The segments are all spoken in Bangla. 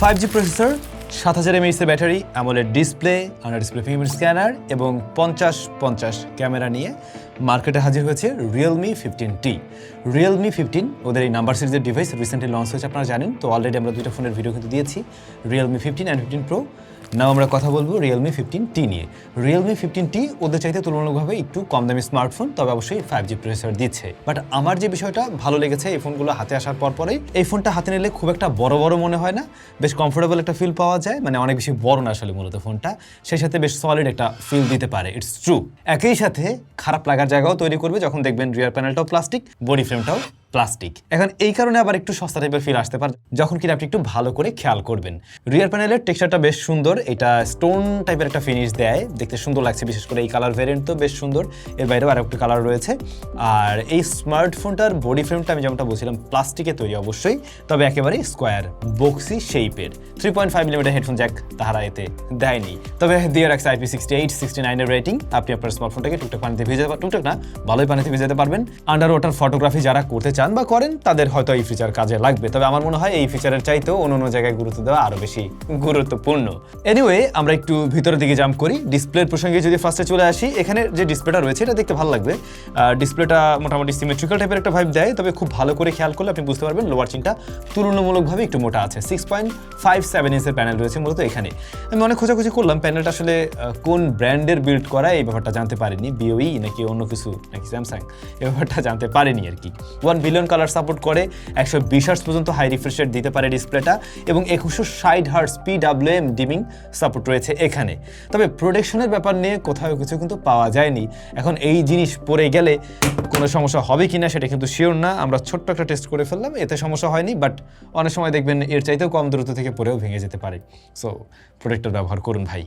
ফাইভ জি প্রসেসর সাত হাজার এমএইচের battery AMOLED display under display finger scanner এবং পঞ্চাশ পঞ্চাশ ক্যামেরা নিয়ে মার্কেটে হাজির হয়েছে Realme fifteen T Realme fifteen ওদের এই নাম্বার সিরিজের ডিভাইস রিসেন্টলি লঞ্চ হয়েছে, আপনারা জানেন। তো অলরেডি আমরা দুইটা ফোনের ভিডিও কিন্তু দিয়েছি। Realme fifteen and fifteen pro now আমরা কথা বলব রিয়েলমি ফিফটিন টি নিয়ে। রিয়েলমি ফিফটিন টি ওদের চাইতে তুলনামূলকভাবে একটু কম দামি স্মার্টফোন তবে অবশ্যই ফাইভ জি প্রসেসর দিচ্ছে। বাট আমার যে বিষয়টা ভালো লেগেছে এই ফোনগুলো হাতে আসার পর পরেই, এই ফোনটা হাতে নিলে খুব একটা বড় বড় মনে হয় না। বেশ কমফোর্টেবল একটা ফিল পাওয়া যায় মানে অনেক বেশি বড় না আসলে মূলত ফোনটা সেই সাথে বেশ সলিড একটা ফিল দিতে পারে ইটস ট্রু একই সাথে খারাপ লাগার জায়গাও তৈরি করবে যখন দেখবেন রিয়ার প্যানেলটাও প্লাস্টিক বডি ফ্রেমটাও প্লাস্টিক। এখন এই কারণে আবার একটু সস্তা টাইপের ফিল আসতে পারে। যখন কিনা আপনি একটু ভালো করে খেয়াল করবেন। রিয়ার প্যানেলের টেক্সচারটা বেশ সুন্দর, এটা স্টোন টাইপের একটা ফিনিশ দেয়। দেখতে সুন্দর লাগছে, বিশেষ করে এই কালার ভ্যারিয়েন্ট তো বেশ সুন্দর। এর বাইরেও আর একটা কালার রয়েছে। আর এই স্মার্টফোনটার বডি ফ্রেমটা আমি যেমনটা বলছিলাম প্লাস্টিকে তৈরি অবশ্যই, তবে একেবারে স্কোয়ার বক্সি শেপের three point five millimetre headphone jack তাহারা এতে দেয়নি। তবে দিয়ে রাখছে আইপি সিক্সটি এইট সিক্সটি নাইনের রেটিং আপনি আপনার স্মার্টফোনটাকে টুকটাক পানিতে ভিজে টুকটাক না, ভালোই পানিতে ভিজাতে পারবেন। আন্ডার ওয়াটার ফটোগ্রাফি যারা করতে চান বা করেন, তাদের হয়তো এই ফিচার কাজে লাগবে। তবে আমার মনে হয় এই ফিচারের চাইতেও অন্য অন্য জায়গায় গুরুত্ব দেওয়া আরও বেশি গুরুত্বপূর্ণ। এনিওয়ে আমরা একটু ভিতরের দিকে জাম্প করি। ডিসপ্লের প্রসঙ্গে যদি ফার্স্টে চলে আসি, এখানে যে ডিসপ্লেটা রয়েছে, এটা দেখতে ভালো লাগবে। ডিসপ্লেটা মোটামুটি সিমেট্রিক্যাল টাইপের একটা ভাইব দেয়, তবে খুব ভালো করে খেয়াল করলে আপনি বুঝতে পারবেন লোয়ার চিনটা তুলনামূলকভাবে একটু মোটা আছে। সিক্স পয়েন্ট ফাইভ সেভেন ইঞ্চের প্যানেল রয়েছে মূলত এখানে। আমি অনেক খোঁজাখুঁজি করলাম প্যানেলটা আসলে কোন ব্র্যান্ডের বিল্ড করা, এই ব্যাপারটা জানতে পারিনি। বিওই নাকি অন্য কিছু? নাকি স্যামসাং এই ব্যাপারটা জানতে পারিনি আর কি। ওয়ান বিলিয়ন কালার সাপোর্ট করে একশো বিশ হার্স পর্যন্ত হাই রিফ্রেশ রেট দিতে পারে ডিসপ্লেটা এবং একুশশো ষাট হার্স পিডাব্লিউএম ডিমিং সাপোর্ট রয়েছে এখানে। তবে প্রোটেকশনের ব্যাপার নিয়ে কোথাও কিছু কিন্তু পাওয়া যায়নি। এখন এই জিনিস পরে গেলে কোনো সমস্যা হবে কিনা সেটা কিন্তু শিওর না। আমরা ছোট্ট একটা টেস্ট করে ফেললাম, এতে সমস্যা হয়নি বাট অনেক সময় দেখবেন এর চাইতেও কম দূরত্ব থেকে পরেও ভেঙে যেতে পারে। সো প্রোটেক্টর ব্যবহার করুন ভাই।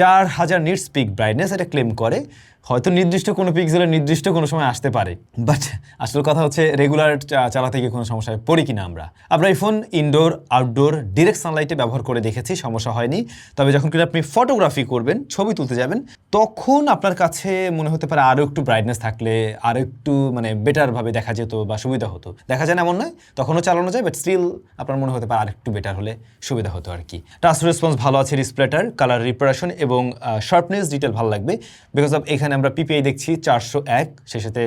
চার হাজার নিটস পিক ব্রাইটনেস এটা ক্লেম করে। হয়তো নির্দিষ্ট কোনো পিক্সেলের নির্দিষ্ট কোনো সময় আসতে পারে। বাট আসল কথা হচ্ছে রেগুলার চালাতে গিয়ে কোনো সমস্যায় পড়ি কিনা আমরা। আমরা এই ফোন ইনডোর আউটডোর ডিরেক্ট সানলাইটে ব্যবহার করে দেখেছি, সমস্যা হয়নি। তবে যখন কিনা আপনি ফটোগ্রাফি করবেন, ছবি তুলতে যাবেন, তখন আপনার কাছে মনে হতে পারে আরও একটু ব্রাইটনেস থাকলে আরও একটু মানে বেটারভাবে দেখা যেত বা সুবিধা হতো। দেখা যায় না এমন নয়, তখনও চালানো যায় বাট স্টিল আপনার মনে হতে পারে আর একটু বেটার হলে সুবিধা হতো আর কি। টাচ রেসপন্স ভালো আছে ডিসপ্লেটার কালার রিপারেশন এবং শার্পনেস ডিটেল ভালো লাগবে বিকজ অফ এখানে আমরা পিপিআই দেখছি চারশো এক সে সাথে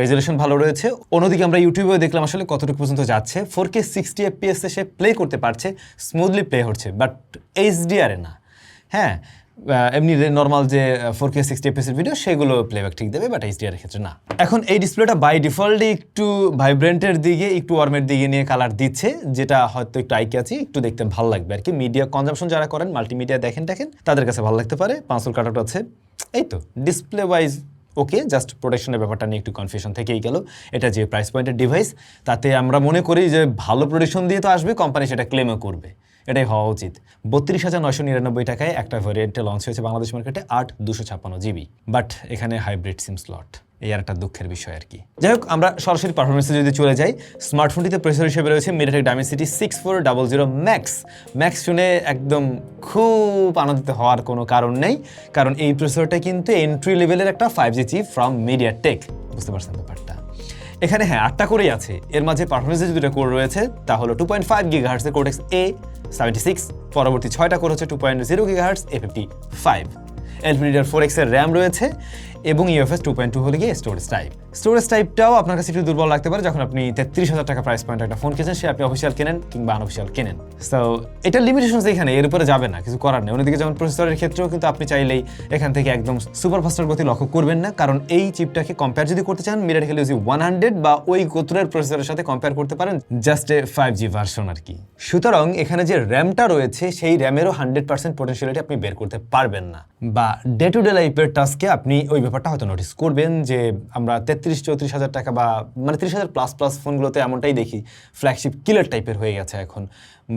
রেজলিউশন ভালো রয়েছে। অন্যদিকে আমরা ইউটিউবেও দেখলাম আসলে কতটুকু পর্যন্ত যাচ্ছে। ফোর কে সিক্সটি এফপিএস সে প্লে করতে পারছে স্মুথলি প্লে হচ্ছে বাট এইচডিআরে না। হ্যাঁ এমনি নর্মাল যে ফোর কে সিক্সটি এফপিএসের ভিডিও সেগুলো প্লেব্যাক ঠিক দেবে বাট এইচডিআর ক্ষেত্রে না। এখন এই ডিসপ্লেটা বাই ডিফল্টে একটু ভাইব্রেন্টের দিকে, একটু ওয়ার্মের দিকে নিয়ে কালার দিচ্ছে, যেটা হয়তো একটু আইকে আছে একটু দেখতে ভালো লাগবে আর কি। মিডিয়া কনজামশন যারা করেন মাল্টিমিডিয়া দেখেন দেখেন তাদের কাছে ভালো লাগতে পারে। পাঁচল কাটাটা আছে। এই তো ডিসপ্লে ওয়াইজ ওকে জাস্ট প্রোটেকশনের ব্যাপারটা নিয়ে একটু কনফিউশন থেকেই গেল। এটা যে প্রাইস পয়েন্টের ডিভাইস তাতে আমরা মনে করি যে ভালো প্রোটেকশন দিয়ে তো আসবে কোম্পানি সেটা ক্লেমও করবে। এটাই হওয়া উচিত। বত্রিশ হাজার নয়শো নিরানব্বই টাকায় একটা ভ্যারিয়েন্টে লঞ্চ হয়েছে বাংলাদেশ মার্কেটে আট, দুশো ছাপ্পান্ন জিবি। বাট এখানে হাইব্রিড সিম স্লট এই আর একটা দুঃখের বিষয় আর কি। যাই হোক, আমরা সরাসরি পারফরমেন্সে যদি চলে যাই স্মার্টফোনটিতে প্রসেসর হিসেবে রয়েছে MediaTek Dimensity six four double zero max max শুনে একদম খুব আনন্দিত হওয়ার কোনো কারণ নেই, কারণ এই প্রসেসরটা কিন্তু এন্ট্রি লেভেলের একটা five G chip from MediaTek বুঝতে পারছেন ব্যাপারটা? এখানে হ্যাঁ আটটা করেই আছে। এর মাঝে পারফরমেন্সে যে দুটো কোর রয়েছে তা হলো টু পয়েন্ট ফাইভ গিগা হার্টসের কোডেক্স এ সেভেন্টি সিক্স পরবর্তী ছয়টা কোর হচ্ছে two point zero gigahertz A fifty five LPDDR four এক্সের র্যাম রয়েছে এবং ইউএফএস টু পয়েন্ট টু হলে গিয়ে স্টোরেজ টাইপ স্টোরেজ টাইপটাও আপনার কাছে একটু দুর্বল লাগতে পারে যখন আপনি তেত্রিশ হাজার টাকা প্রাইস পয়েন্ট একটা ফোন কিনেছেন, সে আপনি অফিসিয়াল কেনেন কিংবা আনঅফিসিয়াল কেনেন। সো এটা লিমিটেশন এখানে, এর উপরে যাবে না, কিছু করার নেই। অন্যদিকে যেমন প্রসেসরের ক্ষেত্রেও কিন্তু আপনি চাইলেই এখান থেকে একদম সুপার ফাস্টার গতি লক্ষ্য করবেন না, কারণ এই চিপটাকে কম্পেয়ার যদি করতে চান মিরাট ইউজি ওয়ান হান্ড্রেড বা ওই গোত্রের প্রসেসরের সাথে কম্পেয়ার করতে পারেন just A five G version আর কি। সুতরাং এখানে যে র্যামটা রয়েছে, সেই র্যামেরও হান্ড্রেড পার্সেন্ট পোটেন্সিয়ালিটি আপনি বের করতে পারবেন না। বা ডে টু ডে লাইফের টাস্কে আপনি ওই ব্যাপারটা হয়তো নোটিস করবেন যে আমরা তেত্রিশ, চৌত্রিশ হাজার টাকা বা মানে ত্রিশ হাজার প্লাস প্লাস ফোনগুলোতে এমনটাই দেখি ফ্ল্যাগশিপ কিলার টাইপের হয়ে গেছে এখন,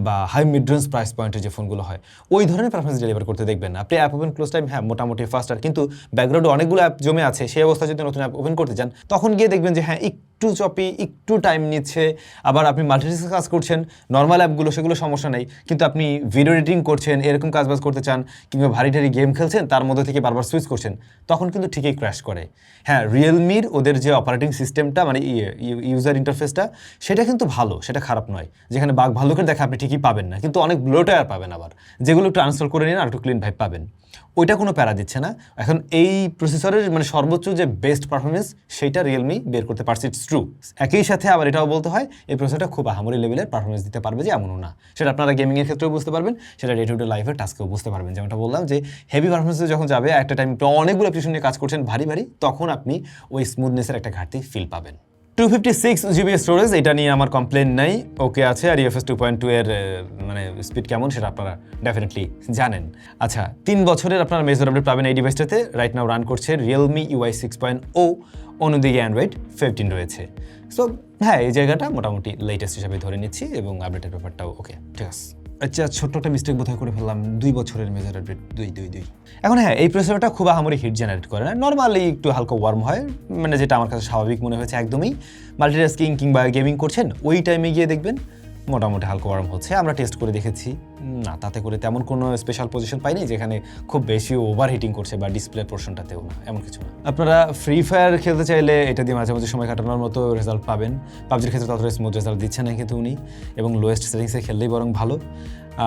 বা হাই মিড রেঞ্জ প্রাইস পয়েন্টের যে ফোনগুলো হয়। ওই ধরনের পারফরমেন্স ডেলিভার করতে দেখবেন আপনি অ্যাপ ওপেন ক্লোজ টাইম হ্যাঁ মোটামুটি ফাস্টার কিন্তু ব্যাকগ্রাউন্ডে অনেকগুলো অ্যাপ জমে আছে, সেই অবস্থা যদি নতুন অ্যাপ ওপেন করতে চান তখন গিয়ে দেখবেন যে হ্যাঁ একটু চপি, একটু টাইম নিচ্ছে। আবার আপনি মাল্টিটাস্ক কাজ করছেন নর্মাল অ্যাপগুলো সেগুলো সমস্যা নেই। কিন্তু আপনি ভিডিও এডিটিং করছেন, এরকম কাজবাজ করতে চান, কিংবা ভারী টারি গেম খেলছেন, তার মধ্যে থেকে বারবার সুইচ করছেন, তখন কিন্তু ঠিকই ক্র্যাশ করে। হ্যাঁ রিয়েলমির ওদের যে অপারেটিং সিস্টেমটা মানে ইউজার ইন্টারফেসটা সেটা কিন্তু ভালো, সেটা খারাপ নয়। যেখানে বাঘ ভাল্লুকের দেখা আপনি ঠিকই পাবেন না, কিন্তু অনেক ব্লো টায়ার পাবেন আবার। যেগুলো একটু আনস্টল করে নিন, আর একটু ক্লিন ভাইব পাবেন। ওইটা কোনো প্যারা দিচ্ছে না। এখন এই প্রসেসরের মানে সর্বোচ্চ যে বেস্ট পারফরমেন্স সেইটা রিয়েলমি বের করতে পারছে। ট্রু একই সাথে আবার এটাও বলতে হয়, এই প্রসেসটা খুব আহামরি লেভেলের পারফরমেন্স দিতে পারবে যে এমনও না। সেটা আপনারা গেমিংয়ের ক্ষেত্রেও বুঝতে পারবেন, সেটা ডে টু ডে লাইফের টাস্কেও বুঝতে পারবেন। যেমনটা বললাম যে হেভি পারফরমেন্সে যখন যাবে, একটা টাইম অনেকগুলো অ্যাপ্লিকেশন নিয়ে কাজ করছেন ভারী ভারী, তখন আপনি ওই স্মুথনেসের একটা ঘাটতি ফিল পাবেন। Two fifty six GB storage এটা নিয়ে আমার কমপ্লেন নাই। ওকে আছে, আর ইউএফএস টু পয়েন্ট টু এর মানে স্পিড কেমন সেটা আপনারা ডেফিনেটলি জানেন। আচ্ছা তিন বছরের আপনারা মেজর আপডেট পাবেন এই ডিভাইসটাতে রাইট নাও রান করছে Realme UI six point o অন্যদিকে অ্যান্ড্রয়েড ফিফটিন রয়েছে। সো হ্যাঁ এই জায়গাটা মোটামুটি লেটেস্ট হিসাবে ধরে নিচ্ছি এবং আপডেটের ব্যাপারটাও ওকে ঠিক আছে। আচ্ছা ছোট্ট একটা মিস্টেক বোধহয় করে ফেললাম। দুই বছরের মেজার রেট দুই দুই দুই। এখন হ্যাঁ এই প্রেসারটা খুব আহামরি হিট জেনারেট করে না। নর্মালি একটু হালকা ওয়ার্ম হয় মানে যেটা আমার কাছে স্বাভাবিক মনে হয়েছে একদমই। মাল্টিটাস্কিং কিংবা গেমিং করছেন, ওই টাইমে গিয়ে দেখবেন মোটামুটি হালকা গরম হচ্ছে। আমরা টেস্ট করে দেখেছি। না, তাতে করে তেমন কোনো স্পেশাল পজিশন পাইনি যেখানে খুব বেশি ওভার হিটিং করছে বা ডিসপ্লে পোর্শনটাতেও না, এমন কিছু না। আপনারা ফ্রি ফায়ার খেলতে চাইলে এটা দিয়ে মাঝে মাঝে সময় কাটানোর মতো রেজাল্ট পাবেন। পাবজির ক্ষেত্রে ততটা স্মুথ রেজাল্ট দিচ্ছে না কিন্তু উনি এবং লোয়েস্ট সেটিংসে খেললেই বরং ভালো।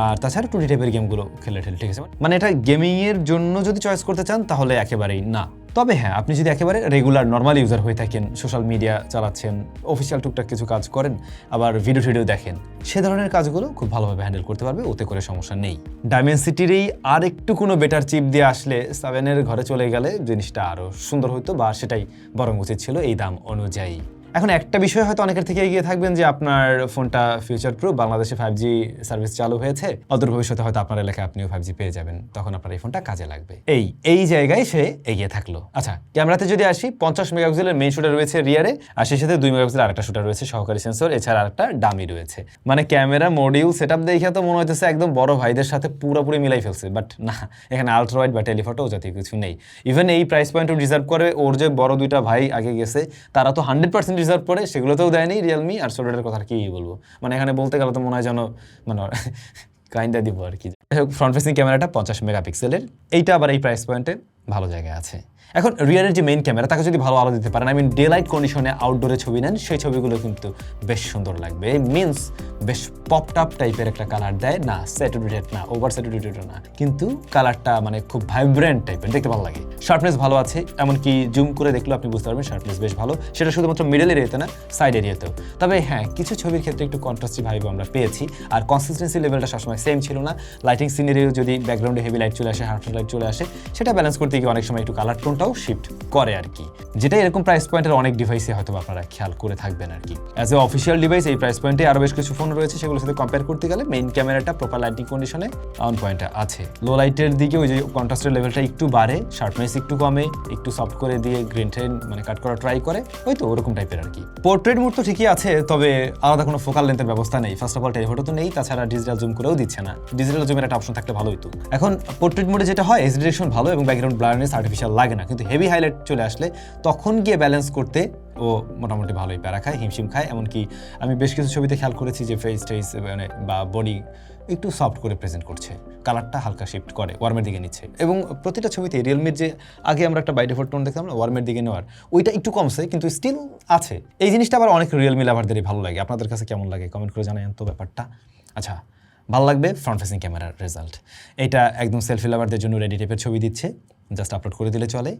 আর তাছাড়া টু ডি টাইপের গেমগুলো খেলে ঠেলে, ঠিক আছে? মানে এটা গেমিংয়ের জন্য যদি চয়েস করতে চান তাহলে একেবারেই না। তবে হ্যাঁ আপনি যদি একেবারে রেগুলার নর্মাল ইউজার হয়ে থাকেন সোশ্যাল মিডিয়া চালাচ্ছেন অফিসিয়াল টুকটাক কিছু কাজ করেন, আবার ভিডিও টিডিও দেখেন, সে ধরনের কাজগুলো খুব ভালোভাবে হ্যান্ডেল করতে পারবে, ওতে করে সমস্যা নেই। ডাইমেনসিটির এই আর একটু কোনো বেটার চিপ দিয়ে আসলে সেভেনের ঘরে চলে গেলে জিনিসটা আরও সুন্দর হতো বা সেটাই বরং উচিত ছিল এই দাম অনুযায়ী। এখন একটা বিষয় হয়তো অনেকের থেকে এগিয়ে থাকবেন যে আপনার ফোনটা ফিউচার প্রুফ বাংলাদেশে ফাইভ জি সার্ভিস চালু হয়েছে। অদূর ভবিষ্যতে হয়তো আপনার এলাকায় আপনিও ফাইভ জি পেয়ে যাবেন। তখন আপনার এই ফোনটা কাজে লাগবে। এই এই জায়গায় সে এগিয়ে থাকল। আচ্ছা ক্যামেরাতে যদি আসি, পঞ্চাশ মেগাপিক্সেলের মেইন শুটার রয়েছে রিয়ারে আর সেই সাথে দুই মেগাপিক্সেল আরেকটা শুটার রয়েছে, সহকারী সেন্সর এছাড়া আরেকটা ডামি রয়েছে। মানে ক্যামেরা মডিউল সেট আপ দেখে তো মনে হইতেছে একদম বড় ভাইদের সাথে পুরোপুরি মিলাই ফেলছে। বাট না, এখানে আলট্রাওয়াইড বা টেলিফটো জাতীয় কিছু নেই। ইভেন এই প্রাইস পয়েন্টও রিজার্ভ করে, ওর যে বড় দুইটা ভাই আগে গেছে, তারা তো হান্ড্রেড পার্সেন্ট রিজার্ভ করে সেগুলোতেও দেয়নি রিয়েলমি আর সোডারের কথা কি বলব? মানে এখানে বলতে গেলে তো মনে হয় যেন মানে কাইন্ডা দিব আর কি। ফ্রন্ট ফেসিং ক্যামেরাটা পঞ্চাশ মেগাপিক্সেলের, এইটা আবার এই প্রাইস পয়েন্টে ভালো জায়গায় আছে। এখন রিয়ারের যে মেইন ক্যামেরা তাকে যদি ভালো আলো দিতে পারেন আই মিন ডে লাইট কন্ডিশনে আউটডোরে ছবি নেন, সেই ছবিগুলো কিন্তু বেশ সুন্দর লাগবে। মিনস বেশ পপড আপ টাইপের একটা কালার দেয়। না স্যাটুরেটেড না ওভার স্যাটুরেটেড না, কিন্তু কালারটা মানে খুব ভাইব্রেন্ট টাইপের দেখতে ভালো লাগে। শার্পনেস ভালো আছে, এমনকি জুম করে দেখলেও আপনি বুঝতে পারবেন শার্পনেস বেশ ভালো। সেটা শুধুমাত্র মিডল এরিয়াতে না সাইড এরিয়াতেও তবে হ্যাঁ কিছু ছবির ক্ষেত্রে একটু কন্ট্রাস্টি ভাইব আমরা পেয়েছি, আর কনসিস্টেন্সি লেভেলটা সবসময় সেম ছিল না। লাইটিং সিনারিও যদি ব্যাকগ্রাউন্ডে হেভি লাইট চলে আসে হার্ফ লাইট চলে আসে, সেটা ব্যালেন্স করতে গিয়ে অনেক সময় একটু কালার টোনটাও শিফট করে আর কি। যেটা এরকম প্রাইস পয়েন্টের অনেক ডিভাইসে হয়তো আপনারা খেয়াল করে থাকবেন আর কি। অ্যাজ এ অফিসিয়াল ডিভাইস এই প্রাইস পয়েন্টে আরও বেশ কিছু ফোন রয়েছে, সেগুলোর সাথে কম্পেয়ার করতে গেলে মেইন ক্যামেরাটা প্রপার লাইটিং কন্ডিশনে অন পয়েন্টটা আছে। লো লাইটের দিকে ওই যে কন্ট্রাস্টের লেভেলটা একটু বাড়ে শার্পনেস একটু কমে, একটু সফট করে দিয়ে গ্রিন ট্রেন মানে কাট করা ট্রাই করে, ওই তো ওরকম টাইপের আর কি। পোর্ট্রেট মোড তো ঠিকই আছে, তবে আলাদা কোনো ফোকাল লেন্থের ব্যবস্থা নেই। ফার্স্ট অফ অল টেলিফোটো তো নেই, তাছাড়া ডিজিটাল জুম করেও দিচ্ছে না। ডিজিটাল জুমের একটা অপশন থাকলে ভালোই তো। এখন পোর্ট্রেট মোডে যেটা হয় এস ভালো এবং ব্যাকগ্রাউন্ড ব্লারনেস আর্টিফিশিয়াল লাগে না। কিন্তু হেভি হাইলাইট চলে আসলে তখন গিয়ে ব্যালেন্স করতে ও মোটামুটি ভালোই প্যারা খায়, হিমশিম খায়। এমনকি আমি বেশ কিছু ছবিতে খেয়াল করেছি যে ফেস টেস মানে বা বডি একটু সফট করে প্রেজেন্ট করছে। কালারটা হালকা শিফট করে ওয়ার্মের দিকে নিচ্ছে। এবং প্রতিটা ছবিতে রিয়েলমির যে, আগে আমরা একটা বাইডে টোন দেখতাম না ওয়ার্মের দিকে নেওয়ার, ওইটা একটু কমছে কিন্তু স্টিল আছে। এই জিনিসটা আবার অনেক রিয়েলমি লাভারদেরই ভালো লাগে। আপনাদের কাছে কেমন লাগে? কমেন্ট করে জানাই তো ব্যাপারটা। আচ্ছা ভালো লাগবে ফ্রন্ট ফেসিং ক্যামেরার রেজাল্ট এটা একদম সেলফি লাভারদের জন্য রেডি টাইপের ছবি দিচ্ছে। জাস্ট আপলোড করে দিলে চলে।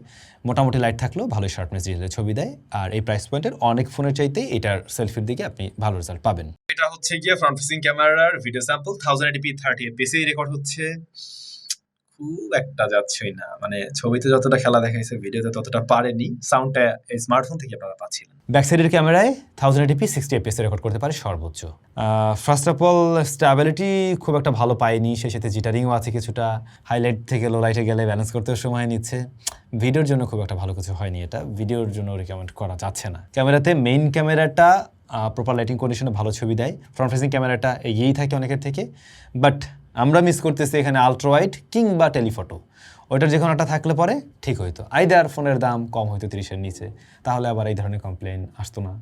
মোটামুটি লাইট থাকলেও ভালো শার্পনেস ডিজিটাল ছবি দেয়। আর এই প্রাইস পয়েন্টের অনেক ফোনের চাইতে এটার সেলফির দিকে আপনি ভালো রেজাল্ট পাবেন। এটা হচ্ছে গিয়ে ফ্রন্ট ফেসিং ক্যামেরার video sample thousand eighty p thirty fps record হচ্ছে। খুব একটা যাচ্ছেই না। মানে ছবিতে যতটা খেলা দেখাইছে, ভিডিওতে ততটা পারেনি। সাউন্ডটা এই স্মার্টফোন থেকে আপনারা পাচ্ছিলেন। ব্যাক সাইডের ক্যামেরায় thousand eighty p sixty fps record করতে পারে সর্বোচ্চ। ফার্স্ট অফ অল স্ট্যাবিলিটি খুব একটা ভালো পাইনি। সেই সাথে জিটারিংও আছে কিছুটা। হাইলাইট থেকে লো লাইটে গেলে ব্যালেন্স করতেও সময় নিচ্ছে। ভিডিওর জন্য খুব একটা ভালো কিছু হয়নি এটা। ভিডিওর জন্য রিকমেন্ড করা যাচ্ছে না। ক্যামেরাতে মেইন ক্যামেরাটা প্রপার লাইটিং কন্ডিশনে ভালো ছবি দেয়। ফ্রন্ট ফেসিং ক্যামেরাটা এগিয়েই থাকে অনেকের থেকে। বাট আমরা মিস করতেছি এখানে আলট্রাওয়াইড কিংবা টেলিফটো ওইটার যে কোনো একটা থাকলে পরে ঠিক হইতো। আইদার ফোনের দাম কম হইতো তিরিশের নিচে, তাহলে আবার এই ধরনের কমপ্লেন আসতো না।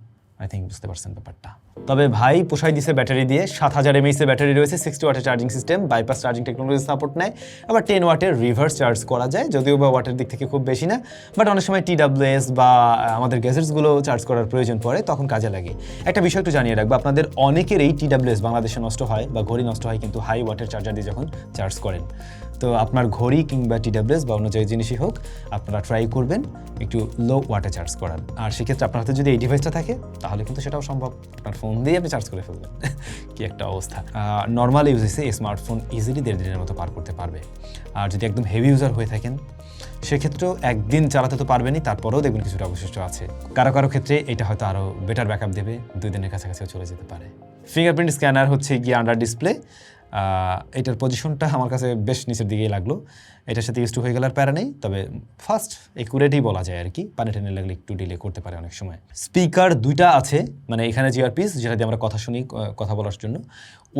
আই থিঙ্ক বুঝতে পারছেন ব্যাপারটা। তবে ভাই পোষাই দিছে ব্যাটারি দিয়ে, সাত হাজার এমএইচ এর ব্যাটারি রয়েছে সিক্সটি ওয়াটের charging system bypass charging technology support নেয়। আবার টেন ওয়াটের রিভার্স চার্জ করা যায়, যদিও বা ওয়াটের দিক থেকে খুব বেশি না বাট অনেক সময় টিডাব্লিউএস বা আমাদের গ্যাজেটসগুলো চার্জ করার প্রয়োজন পড়ে, তখন কাজে লাগে। একটা বিষয় একটু জানিয়ে রাখব, আপনাদের অনেকেরই টিডাব্লিউএস বাংলাদেশে নষ্ট হয় বা ঘড়ি নষ্ট হয়, কিন্তু হাই ওয়াটের চার্জার দিয়ে যখন চার্জ করেন। তো আপনার ঘড়ি কিংবা টিডাব্লিউএস বা অন্য যে জিনিসই হোক, আপনারা ট্রাই করবেন, একটু লো ওয়াটে চার্জ করার। আর সেক্ষেত্রে আপনার হাতে যদি এই ডিভাইসটা থাকে, তাহলে কিন্তু সেটাও সম্ভব, আপনার ফোন দিয়ে আপনি চার্জ করে ফেলবেন। কি একটা অবস্থা। নর্মাল ইউজেসে স্মার্টফোন ইজিলি দেড় দিনের মতো পার করতে পারবে। আর যদি একদম হেভি ইউজার হয়ে থাকেন, সেক্ষেত্রেও একদিন চালাতে তো পারবেনই, তারপরেও দেখবেন কিছুটা অবশিষ্ট আছে। কারও কারও ক্ষেত্রে এটা হয়তো আরও বেটার ব্যাকআপ দেবে, দুই দিনের কাছাকাছিও চলে যেতে পারে। ফিঙ্গারপ্রিন্ট স্ক্যানার হচ্ছে গিয়ে আন্ডার ডিসপ্লে এটার পজিশনটা আমার কাছে বেশ নিচের দিকেই লাগল। এটার সাথে ইউজ টু হয়ে গেলে আর প্যারা নেই। তবে ফার্স্ট একুরেটই বলা যায় আর কি। পানি টেনে লাগলে একটু ডিলে করতে পারে অনেক সময়। স্পিকার দুইটা আছে মানে এখানে জিআর পিস যেটা দিয়ে আমরা কথা শুনি কথা বলার জন্য,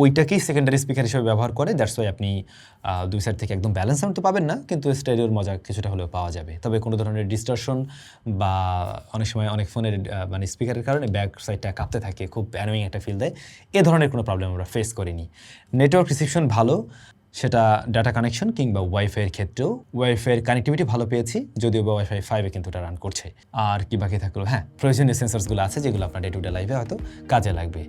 ওইটাকেই সেকেন্ডারি স্পিকার হিসেবে ব্যবহার করে। দ্যাটস ওয়াই আপনি দুই সাইড থেকে একদম ব্যালেন্স সাউন্ড তো পাবেন না, কিন্তু স্টেডিওর মজা কিছুটা হলেও পাওয়া যাবে। তবে কোনো ধরনের ডিস্টারশন বা অনেক সময় অনেক ফোনের মানে স্পিকারের কারণে ব্যাক সাইডটা কাঁপতে থাকে, খুব অ্যানোয়িং একটা ফিল দেয়। এ ধরনের কোনো প্রবলেম আমরা ফেস করিনি। নেটওয়ার্ক রিসিপশন ভালো সেটা ডাটা কানেকশন কিংবা ওয়াইফাইয়ের ক্ষেত্রেও ওয়াইফাইয়ের কানেক্টিভিটি ভালো পেয়েছি, যদিও বা ওয়াইফাই ফাইভে কিন্তু এটা রান করছে। আর কি বাকি থাকল? হ্যাঁ প্রয়োজনীয় সেন্সার্সগুলো আছে যেগুলো আপনার ডে টু ডে লাইফে হয়তো কাজে লাগবে।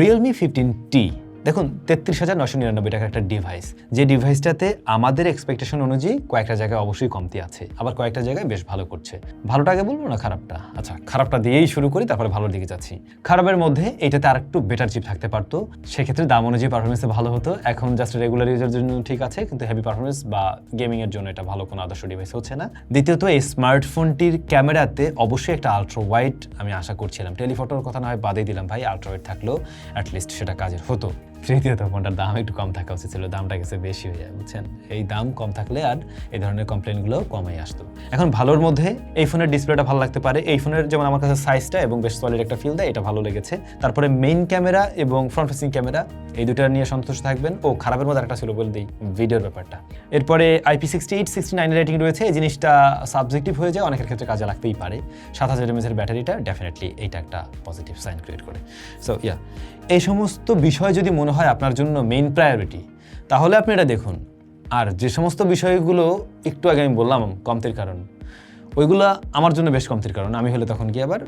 রিয়েলমি ফিফটিন টি দেখুন, তেত্রিশ হাজার নশো নিরানব্বই টাকার একটা ডিভাইস যে ডিভাইসটাতে আমাদের এক্সপেকটেশন অনুযায়ী কয়েকটা জায়গায় অবশ্যই কমতি আছে। আবার কয়েকটা জায়গায় বেশ ভালো করছে। ভালোটা আগে বলব না খারাপটা? আচ্ছা খারাপটা দিয়েই শুরু করি, তারপরে ভালোর দিকে যাচ্ছি। খারাপের মধ্যে এটাতে আর একটু বেটার চিপ থাকতে পারতো। সেক্ষেত্রে দাম অনুযায়ী পারফরমেন্সে ভালো হতো। এখন জাস্ট রেগুলার ইউজার জন্য ঠিক আছে, কিন্তু হেভি পারফরমেন্স বা গেমিং এর জন্য এটা ভালো কোনো আদর্শ ডিভাইস হচ্ছে না। দ্বিতীয়ত, এই স্মার্টফোনটির ক্যামেরাতে অবশ্যই একটা আলট্রা ওয়াইড আমি আশা করছিলাম। টেলিফটোর কথা না হয় বাদই দিলাম ভাই আলট্রা ওয়াইড থাকলেও অ্যাটলিস্ট সেটা কাজের হতো। তৃতীয়ত ফোনটার দাম একটু কম থাকা উচিত ছিল, দামটা গেছে বেশি হয়ে যায়, বুঝছেন? এই দাম কম থাকলে আর এই ধরনের কমপ্লেনগুলো কমই আসতো। এখন ভালোর মধ্যে এই ফোনের ডিসপ্লেটা ভালো লাগতে পারে। এই ফোনের যেমন আমার কাছে সাইজটা এবং বেশ সলিড একটা ফিল দেয়, এটা ভালো লেগেছে। তারপরে মেইন ক্যামেরা এবং ফ্রন্ট ফেসিং ক্যামেরা এই দুটা নিয়ে সন্তুষ্ট থাকবেন। ও খারাপের মধ্যে একটা ছিল বলে দিই ভিডিওর ব্যাপারটা। এরপরে IP sixty eight sixty nine rating রয়েছে। এই জিনিসটা সাবজেক্টিভ হয়ে যায়, অনেকের ক্ষেত্রে কাজে লাগতেই পারে। সাত হাজার এমএসের ব্যাটারিটা ডেফিনেটলি এইটা একটা পজিটিভ সাইন ক্রিয়েট করে। সো ইয়া এই সমস্ত বিষয় যদি মনে হয় আপনার জন্য মেইন প্রায়োরিটি তাহলে আপনি এটা দেখুন। আর যে সমস্ত বিষয়গুলো একটু আগে আমি বললাম কমতির কারণ, ওইগুলো আমার জন্য বেশ কমতির কারণ। আমি হলে তখন গিয়ে আবার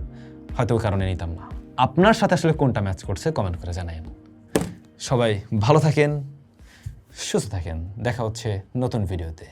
হয়তো কারণে নিতাম না। আপনার সাথে আসলে কোনটা ম্যাচ করছে কমেন্ট করে জানাই সবাই ভালো থাকেন, সুস্থ থাকেন। দেখা হচ্ছে নতুন ভিডিওতে